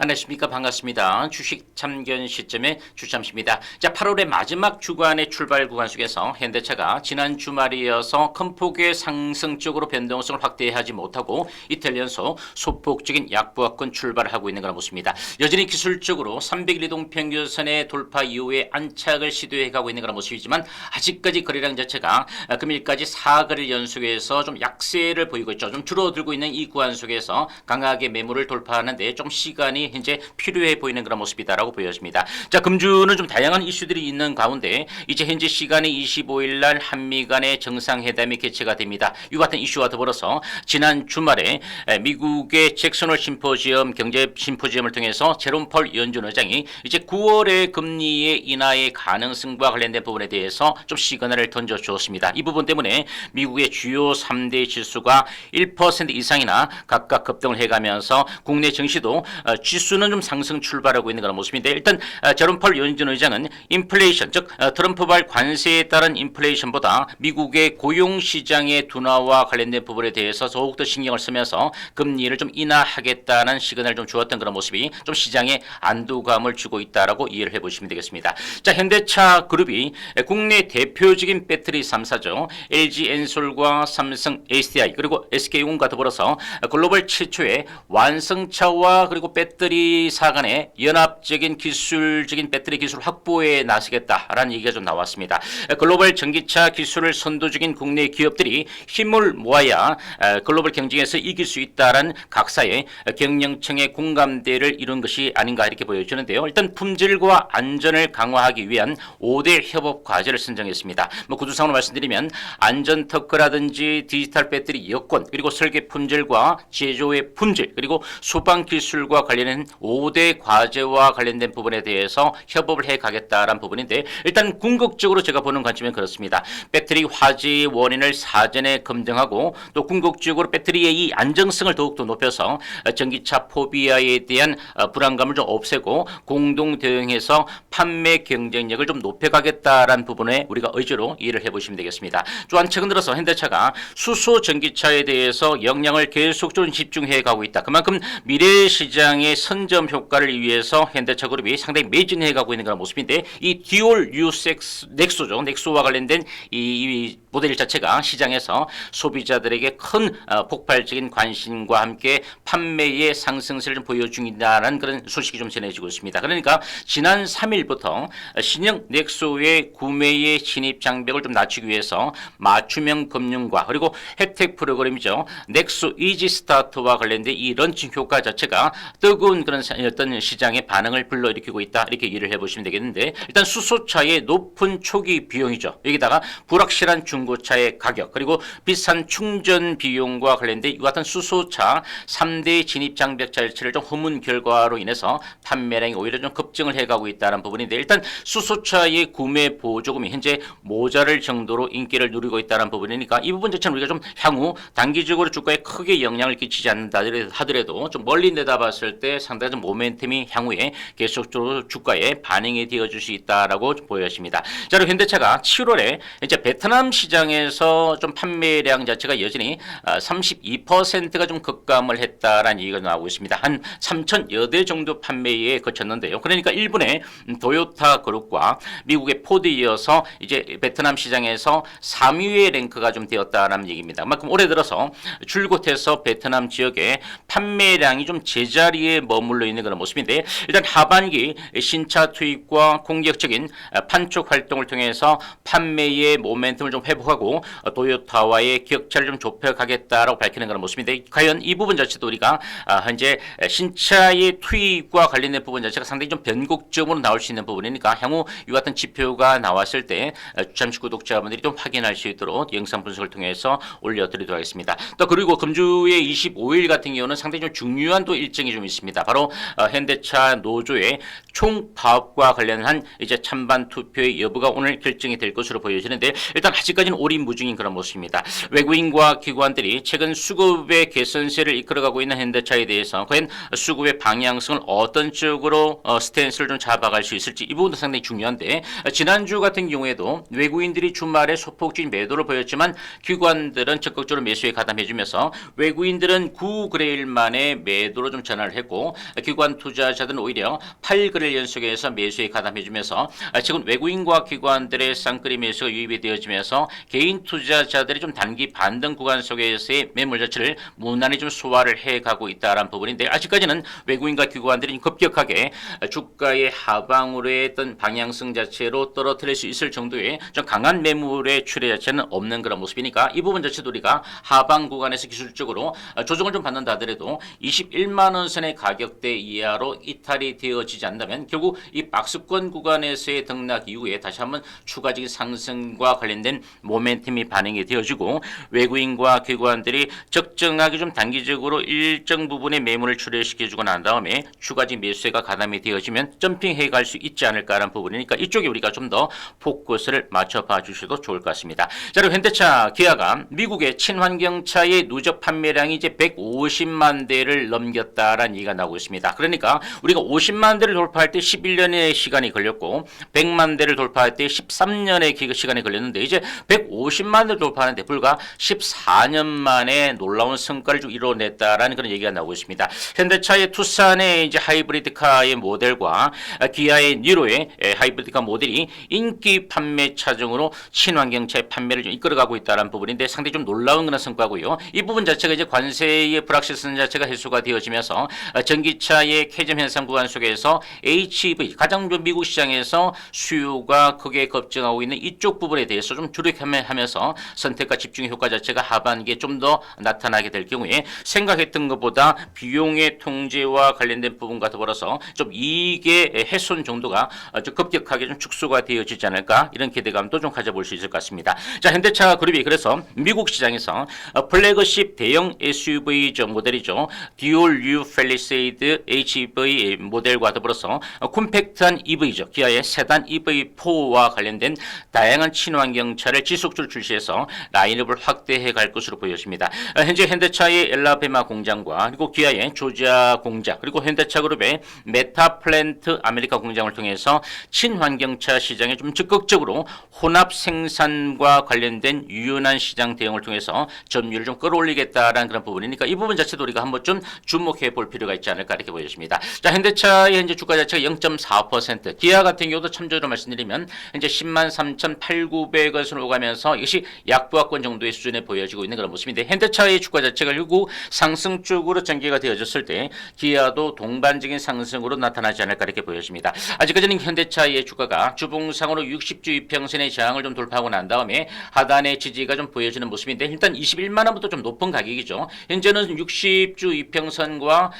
안녕하십니까 반갑습니다. 주식 참견 시점의 주참입니다. 자 8월의 마지막 주간의 출발 구간 속에서 현대차가 지난 주말에 이어서 큰 폭의 상승적으로 변동성을 확대하지 못하고 이틀 연속 소폭적인 약보합권 출발을 하고 있는 그런 모습입니다. 여전히 기술적으로 300일 이동 평균선의 돌파 이후에 안착을 시도해 가고 있는 그런 모습이지만 아직까지 거래량 자체가 금일까지 4거래를 연속해서 좀 약세를 보이고 있죠. 좀 줄어들고 있는 이 구간 속에서 강하게 매물을 돌파하는데 좀 시간이 현재 필요해 보이는 그런 모습이다라고 보여집니다. 자, 금주는 좀 다양한 이슈들이 있는 가운데 이제 현재 시간이 25일 날 한미 간의 정상회담이 개최가 됩니다. 이 같은 이슈와 더불어서 지난 주말에 에, 미국의 잭슨홀 심포지엄 경제 심포지엄을 통해서 제롬 펄 연준 의장이 이제 9월의 금리의 인하의 가능성과 관련된 부분에 대해서 좀 시그널을 던져 주었습니다. 이 부분 때문에 미국의 주요 3대 지수가 1% 이상이나 각각 급등을 해가면서 국내 증시도 어, 지수는 좀 상승 출발하고 있는 그런 모습인데 일단 어, 제롬 펄 연준 의장은 인플레이션 즉 어, 트럼프발 관세에 따른 인플레이션보다 미국의 고용 시장의 둔화와 관련된 부분에 대해서 더욱더 신경을 쓰면서 금리를 좀 인하하겠다는 시그널을 좀 주었던 그런 모습이 좀 시장에 안도감을 주고 있다라고 이해를 해보시면 되겠습니다. 자 현대차 그룹이 국내 대표적인 배터리 3사죠. LG 엔솔과 삼성 SDI 그리고 SK온과 더불어서 글로벌 최초의 완성차와 그리고 배터리 사 간의 연합적인 기술적인 배터리 기술 확보에 나서겠다라는 얘기가 좀 나왔습니다. 글로벌 전기차 기술을 선도 중인 국내 기업들이 힘을 모아야 어, 글로벌 경쟁에서 이길 수 있다라는 각사의 경영청의 공감대를 이룬 것이 아닌가 이렇게 보여지는데요. 일단 품질과 안전을 강화하기 위한 5대 협업 과제를 선정했습니다. 뭐 구두상으로 말씀드리면 안전 특허라든지 디지털 배터리 여건 그리고 설계 품질과 제조의 품질 그리고 소방 기술과 관련 된 5대 과제와 관련된 부분에 대해서 협업을 해 가겠다라는 부분인데 일단 궁극적으로 제가 보는 관점은 그렇습니다. 배터리 화재 원인을 사전에 검증하고 또 궁극적으로 배터리의 이 안정성을 더욱더 높여서 어, 전기차 포비아에 대한 어, 불안감을 좀 없애고 공동 대응해서 판매 경쟁력을 좀 높여가겠다라는 부분에 우리가 의지로 이해를 해보시면 되겠습니다. 또한 최근 들어서 현대차가 수소 전기차에 대해서 역량을 계속적으로 집중해 가고 있다. 그만큼 미래 시장의 선점 효과를 위해서 현대차 그룹이 상당히 매진해 가고 있는 그런 모습인데 이 디올 유섹스 넥소죠. 넥소와 관련된 이, 이 모델 자체가 시장에서 소비자들에게 큰 어, 폭발적인 관심과 함께 판매의 상승세를 좀 보여준다는 그런 소식이 좀 전해지고 있습니다. 그러니까 지난 3일부터 신형 넥소의 구매의 진입 장벽을 좀 낮추기 위해서 맞춤형 금융과 그리고 혜택 프로그램이죠. 넥소 이지 스타트와 관련된 이 런칭 효과 자체가 뜨거운 그런 사- 어떤 시장의 반응을 불러일으키고 있다 이렇게 이해를 해보시면 되겠는데 일단 수소차의 높은 초기 비용이죠. 여기다가 불확실한 중고차의 가격 그리고 비싼 충전 비용과 관련된 이 같은 수소차 3대 진입 장벽 자체를 좀 허문 결과로 인해서 판매량이 오히려 좀 급증을 해가고 있다는 부분인데 일단 수소차의 구매 보조금이 현재 모자랄 정도로 인기를 누리고 있다는 부분이니까 이 부분 자체는 우리가 좀 향후 단기적으로 주가에 크게 영향을 끼치지 않는다 하더라도 좀 멀리 내다봤을 때 상당히 좀 모멘텀이 향후에 계속적으로 주가에 반영이 되어줄 수 있다라고 좀 보여집니다. 자, 그리고 현대차가 7월에 이제 베트남 시장에서 좀 판매량 자체가 여전히 32%가 좀 급감을 했다라는 얘기가 나오고 있습니다. 한 3천여 대 정도 판매에 거쳤는데요. 그러니까 일본의 음, 도요타 그룹과 미국의 포드 이어서 이제 베트남 시장에서 3위의 랭크가 좀 되었다라는 얘기입니다. 그만큼 올해 들어서 줄곧해서 베트남 지역에 판매량이 좀 제자리에 머물러 있는 그런 모습인데 일단 하반기 신차 투입과 공격적인 판촉 활동을 통해서 판매의 모멘텀을 좀 회복하고 도요타와의 격차를 좀 좁혀가겠다라고 밝히는 그런 모습인데 과연 이 부분 자체도 우리가 아, 현재 신차의 투입과 관련된 부분 자체가 상당히 좀 변곡점으로 나올 수 있는 부분이니까 향후 이 같은 지표가 나왔을 때 주참식 구독자분들이 좀 확인할 수 있도록 영상 분석을 통해서 올려드리도록 하겠습니다. 또 그리고 금주의 25일 같은 경우는 상당히 좀 중요한 또 일정이 좀 있습니다. 바로 어, 현대차 노조의 총 파업과 관련한 이제 찬반 투표의 여부가 오늘 결정이 될 것으로 보여지는데 일단 아직까지는 오리무중인 그런 모습입니다. 외국인과 기관들이 최근 수급의 개선세를 이끌어가고 있는 현대차에 대해서 과연 수급의 방향성을 어떤 쪽으로 어, 스탠스를 좀 잡아갈 수 있을지 이 부분도 상당히 중요한데 어, 지난주 같은 경우에도 외국인들이 주말에 소폭적인 매도를 보였지만 기관들은 적극적으로 매수에 가담해주면서 외국인들은 9그레일 만에 매도로 좀 전환을 했고 기관 투자자들은 오히려 8거래일 연속해서 매수에 가담해주면서 최근 외국인과 기관들의 쌍끌이 매수가 유입이 되어지면서 개인 투자자들이 좀 단기 반등 구간 속에서의 매물 자체를 무난히 좀 소화를 해가고 있다는 부분인데 아직까지는 외국인과 기관들이 급격하게 주가의 하방으로의 어떤 방향성 자체로 떨어뜨릴 수 있을 정도의 좀 강한 매물의 출해 자체는 없는 그런 모습이니까 이 부분 자체도 우리가 하방 구간에서 기술적으로 조정을 좀 받는다 하더라도 21만 원 선의 가격 대 이하로 이탈이 되어지지 않는다면 결국 이 박스권 구간에서의 등락 이후에 다시 한번 추가적인 상승과 관련된 모멘텀이 반영이 되어지고 외국인과 기관들이 적정하게 좀 단기적으로 일정 부분의 매물을 출회시켜주고 난 다음에 추가적인 매수세가 가담이 되어지면 점핑해 갈 수 있지 않을까라는 부분이니까 이쪽에 우리가 좀 더 포커스를 맞춰봐 주셔도 좋을 것 같습니다. 자, 그리고 현대차 기아가 미국의 친환경차의 누적 판매량이 이제 150만 대를 넘겼다라는 얘기가 나오고 있습니다. 그러니까 우리가 50만 대를 돌파할 때 11년의 시간이 걸렸고 100만 대를 돌파할 때 13년의 시간이 걸렸는데 이제 150만 대를 돌파하는데 불과 14년 만에 놀라운 성과를 좀 이뤄냈다라는 그런 얘기가 나오고 있습니다. 현대차의 투싼의 이제 하이브리드카의 모델과 기아의 니로의 하이브리드카 모델이 인기 판매 차종으로 친환경차의 판매를 좀 이끌어가고 있다는 부분인데 상당히 좀 놀라운 그런 성과고요. 이 부분 자체가 이제 관세의 불확실성 자체가 해소가 되어지면서 전 기차의 캐점 현상 구간 속에서 HEV 가장 좀 미국 시장에서 수요가 크게 급증하고 있는 이쪽 부분에 대해서 좀 주력하면서 선택과 집중의 효과 자체가 하반기에 좀 더 나타나게 될 경우에 생각했던 것보다 비용의 통제와 관련된 부분과 더불어서 좀 이익의 훼손 정도가 좀 급격하게 좀 축소가 되어지지 않을까 이런 기대감도 좀 가져볼 수 있을 것 같습니다. 자 현대차 그룹이 그래서 미국 시장에서 플래그십 대형 SUV 저 모델이죠. 듀얼 U 펠리 세이드 HEV 모델과 더불어서 콤팩트한 EV죠. 기아의 세단 EV4와 관련된 다양한 친환경 차를 지속적으로 출시해서 라인업을 확대해 갈 것으로 보여집니다. 현재 현대차의 엘라베마 공장과 그리고 기아의 조지아 공장 그리고 현대차 그룹의 메타 플랜트 아메리카 공장을 통해서 친환경차 시장에 좀 적극적으로 혼합 생산과 관련된 유연한 시장 대응을 통해서 점유율을 좀 끌어올리겠다라는 그런 부분이니까 이 부분 자체도 우리가 한번 좀 주목해 볼 필요가 있지 않을까 이렇게 보여집니다. 자, 현대차의 현재 주가 자체가 0.4%, 기아 같은 경우도 참조로 말씀드리면 현재 10만 3,800원으로 오가면서 이것이 약부하권 정도의 수준에 보여지고 있는 그런 모습인데 현대차의 주가 자체가 결국 상승 쪽으로 전개가 되어졌을 때 기아도 동반적인 상승으로 나타나지 않을까 이렇게 보여집니다. 아직까지는 현대차의 주가가 주봉상으로 60주 이평선의 저항을 좀 돌파하고 난 다음에 하단의 지지가 좀 보여지는 모습인데 일단 21만 원부터 좀 높은 가격이죠. 현재는 60주 이평선과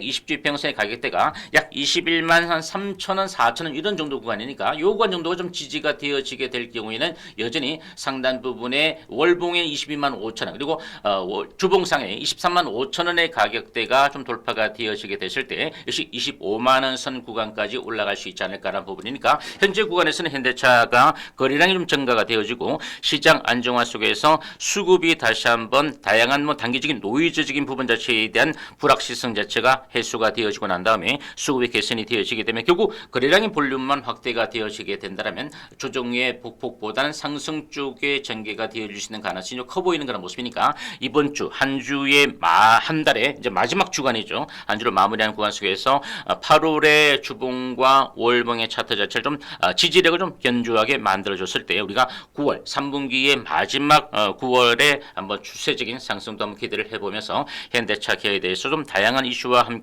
120주 이평선의 가격대가 약 21만 한 3천 원, 4천 원 이런 정도 구간이니까 요 구간 정도가 좀 지지가 되어지게 될 경우에는 여전히 상단 부분에 월봉의 22만 5천 원 그리고 어, 주봉상의 23만 5천 원의 가격대가 좀 돌파가 되어지게 됐을 때 역시 25만 원 선 구간까지 올라갈 수 있지 않을까라는 부분이니까 현재 구간에서는 현대차가 거래량이 좀 증가가 되어지고 시장 안정화 속에서 수급이 다시 한번 다양한 뭐 단기적인 노이즈적인 부분 자체에 대한 불확실성 자체가 해소가 되어지고 난 다음에 수급이 개선이 되어지게 되면 결국 거래량의 볼륨만 확대가 되어지게 된다면 조정의 복폭보다는 상승 쪽에 전개가 되어질 수 있는 가능성이 커 보이는 그런 모습이니까 이번 주 한 주의 마, 한 달의 이제 마지막 주간이죠. 한 주를 마무리하는 구간 속에서 8월의 주봉과 월봉의 차트 자체를 좀 어, 지지력을 좀 견조하게 만들어줬을 때 우리가 9월 3분기의 마지막 9월에 한번 추세적인 상승도 한번 기대를 해보면서 현대차 기아에 대해서 좀 다양한 이슈와 함께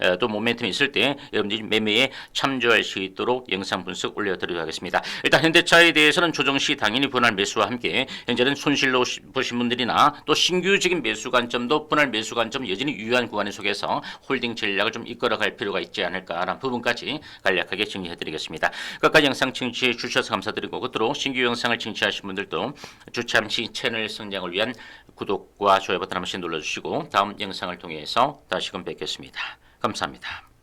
어, 또 모멘텀이 있을 때 여러분들이 매매에 참조할 수 있도록 영상 분석 올려드리도록 하겠습니다. 일단 현대차에 대해서는 조정 시 당연히 분할 매수와 함께 현재는 손실로 보신 분들이나 또 신규적인 매수 관점도 분할 매수 관점 여전히 유효한 구간에 속에서 홀딩 전략을 좀 이끌어갈 필요가 있지 않을까라는 부분까지 간략하게 정리해드리겠습니다. 끝까지 영상 청취해 주셔서 감사드리고 끝으로 신규 영상을 청취하신 분들도 주참시 채널 성장을 위한 구독과 좋아요 버튼 한 번씩 눌러주시고 다음 영상을 통해서 다시금 뵙겠 감사합니다.